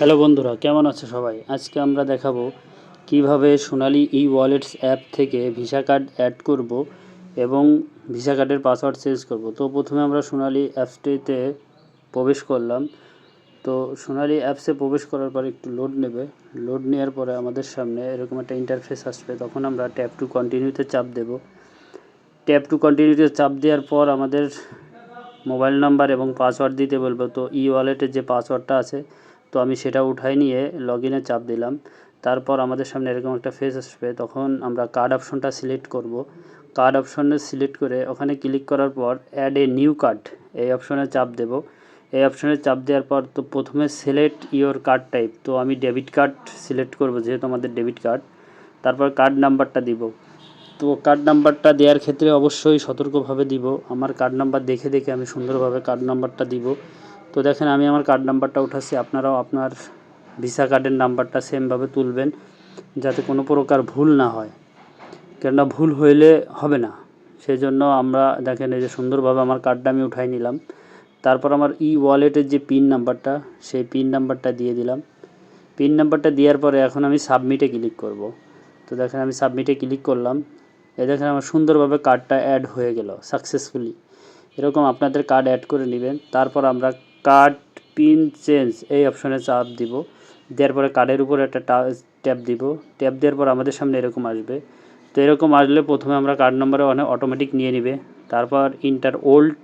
Hello বন্ধুরা, কেমন আছো সবাই? আজকে আমরা দেখাবো কীভাবে সোনালি ই ওয়ালেটস অ্যাপ থেকে ভিসা কার্ড অ্যাড করব এবং ভিসা কার্ডের পাসওয়ার্ড চেঞ্জ করব। তো প্রথমে আমরা সোনালি অ্যাপসটিতে প্রবেশ করলাম। তো সোনালি অ্যাপসে প্রবেশ করার পর একটু লোড নেবে। লোড নেওয়ার পরে আমাদের সামনে এরকম একটা ইন্টারফেস আসবে। তখন আমরা ট্যাপ টু কন্টিনিউতে চাপ দেব। ট্যাপ টু কন্টিনিউতে চাপ দেওয়ার পর আমাদের মোবাইল নাম্বার এবং পাসওয়ার্ড দিতে বলব। তো ই ওয়ালেটের যে পাসওয়ার্ডটা আছে তো আমি সেটা উঠাই নিয়ে লগ ইনে চাপ দিলাম। তারপর আমাদের সামনে এরকম একটা ফেস আসবে, তখন আমরা কার্ড অপশনটা সিলেক্ট করব। কার্ড অপশনে সিলেক্ট করে ওখানে ক্লিক করার পর অ্যাড এ নিউ কার্ড এই অপশনে চাপ দেব। এই অপশনে চাপ দেওয়ার পর তো প্রথমে সিলেক্ট ইওর কার্ড টাইপ তো আমি ডেবিট কার্ড সিলেক্ট করব যেহেতু আমাদের ডেবিট কার্ড তারপর কার্ড নাম্বারটা দিব। তো কার্ড নাম্বারটা দেওয়ার ক্ষেত্রে অবশ্যই সতর্কভাবে দিব। আমার কার্ড নাম্বার দেখে দেখে আমি সুন্দরভাবে কার্ড নাম্বারটা দিব। তো দেখেন আমি আমার কার্ড নাম্বারটা উঠাচ্ছি। আপনারাও আপনার ভিসা কার্ডের নাম্বারটা সেমভাবে তুলবেন যাতে কোনো প্রকার ভুল না হয়। কেননা ভুল হইলে হবে না। সেই জন্য আমরা দেখেন এই যে সুন্দরভাবে আমার কার্ডটা আমি উঠাই নিলাম। তারপর আমার ই ওয়ালেটের যে পিন নাম্বারটা সেই পিন নাম্বারটা দিয়ে দিলাম। পিন নাম্বারটা দেওয়ার পরে এখন আমি সাবমিটে ক্লিক করব। তো দেখেন আমি সাবমিটে ক্লিক করলাম। এই দেখেন আমার সুন্দরভাবে কার্ডটা অ্যাড হয়ে গেল সাকসেসফুলি এরকম আপনাদের কার্ড অ্যাড করে নেবেন। তারপর আমরা কার্ড, পিন চেঞ্জ, এই অপশনে চাপ দিব। দেওয়ার পরে কার্ডের উপর একটা ট্যাপ দিব। ট্যাপ দেওয়ার পর আমাদের সামনে এরকম আসবে। তো এরকম আসলে প্রথমে আমরা কার্ড নম্বরে অনেক অটোমেটিক নিয়ে নিবে। তারপর enter old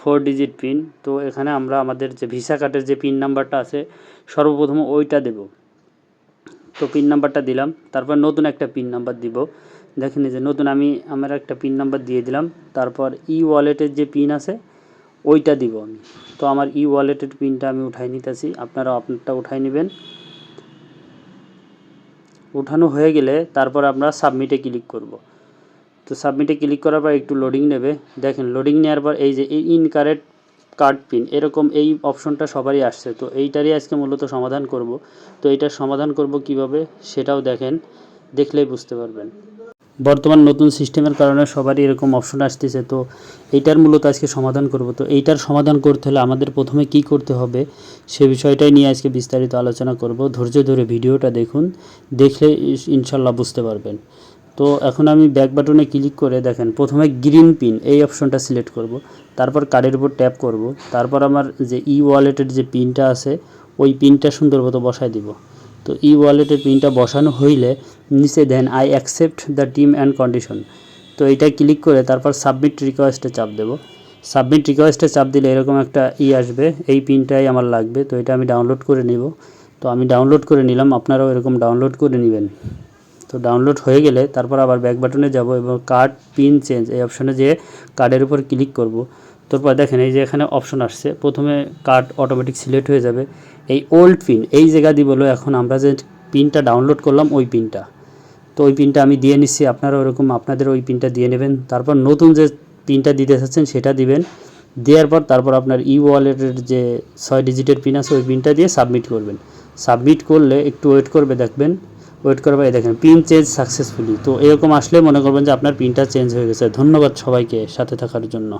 four digit pin তো এখানে আমরা আমাদের যে ভিসা কার্ডের যে পিন নাম্বারটা আছে, সর্বপ্রথম ওইটা দেব। তো পিন নাম্বারটা দিলাম। তারপর নতুন একটা পিন নাম্বার দিব। দেখেন যে নতুন আমি আমার একটা পিন নাম্বার দিয়ে দিলাম। তারপর ই ওয়ালেটের যে পিন আছে ওইটা দিব আমি। তো আমার ই ওয়ালেটের পিনটা আমি উঠাই নিতেছি। আপনারা আপনারটা উঠাই নেবেন। উঠানো হয়ে গেলে তারপর আমরা সাবমিটে ক্লিক করব। তো সাবমিটে ক্লিক করার পর একটু লোডিং নেবে। দেখেন লোডিং নেওয়ার পর এই যে এই ইনকারেক্ট কার্ড পিন এরকম এই অপশনটা সবারই আসছে। তো এইটারই আজকে মূলত সমাধান করব। তো এইটার সমাধান করব কীভাবে সেটাও দেখেন, দেখলেই বুঝতে পারবেন। বর্তমান নতুন সিস্টেমের কারণে সবারই এরকম অপশন আসতেছে, তো এইটার মূলত আজকে সমাধান করব। তো এইটার সমাধান করতে হলে আমাদের প্রথমে কি করতে হবে সে বিষয়টাই নিয়ে আজকে বিস্তারিত আলোচনা করব। ধৈর্য ধরে ভিডিওটা দেখুন, দেখলে ইনশাল্লাহ বুঝতে পারবেন। তো এখন আমি ব্যাক বাটনে ক্লিক করে দেখেন, প্রথমে গ্রিন পিন এই অপশনটা সিলেক্ট করব। তারপর কার্ডের উপর ট্যাপ করব। তারপর আমার যে ই ওয়ালেটের যে পিনটা আছে, ওই পিনটা সুন্দর মতো বসায় দিব। তো ই ওয়ালেটের পিনটা বসানো হইলে নিচে then I accept the terms and condition তো এইটা ক্লিক করে তারপর সাবমিট রিকোয়েস্টে চাপ দেবো। সাবমিট রিকোয়েস্টে চাপ দিলে এরকম একটা ই আসবে, এই পিনটাই আমার লাগবে, তো এটা আমি ডাউনলোড করে নিব। তো আমি ডাউনলোড করে নিলাম, আপনারাও এরকম ডাউনলোড করে নেবেন। তো ডাউনলোড হয়ে গেলে তারপর আবার ব্যাক বাটনে যাব এবং কার্ড পিন চেঞ্জ এই অপশনে যেয়ে কার্ডের উপর ক্লিক করব। তারপর দেখেন, এই যে এখানে অপশন আসছে। প্রথমে কার্ড অটোমেটিক সিলেক্ট হয়ে যাবে। এই ওল্ড পিন এই জায়গা দিয়ে বলো এখন আমরা যে পিনটা ডাউনলোড করলাম, ওই পিনটা তো ওই পিনটা আমি দিয়ে নিচ্ছি, আপনারা ওরকম আপনাদের ওই পিনটা দিয়ে নেবেন। তারপর নতুন যে পিনটা দিতে চাচ্ছেন, সেটা দিবেন। দেওয়ার পর তারপর আপনার ই ওয়ালেটের যে ছয় ডিজিটের পিন আছে, ওই পিনটা দিয়ে সাবমিট করবেন। সাবমিট করলে একটু ওয়েট করবে, দেখবেন। ওয়েট করবে দেখেন পিন চেঞ্জ সাকসেসফুলি তো এরকম আসলে মনে করবেন যে আপনার পিনটা চেঞ্জ হয়ে গেছে। ধন্যবাদ সবাইকে, সাথে থাকার জন্য।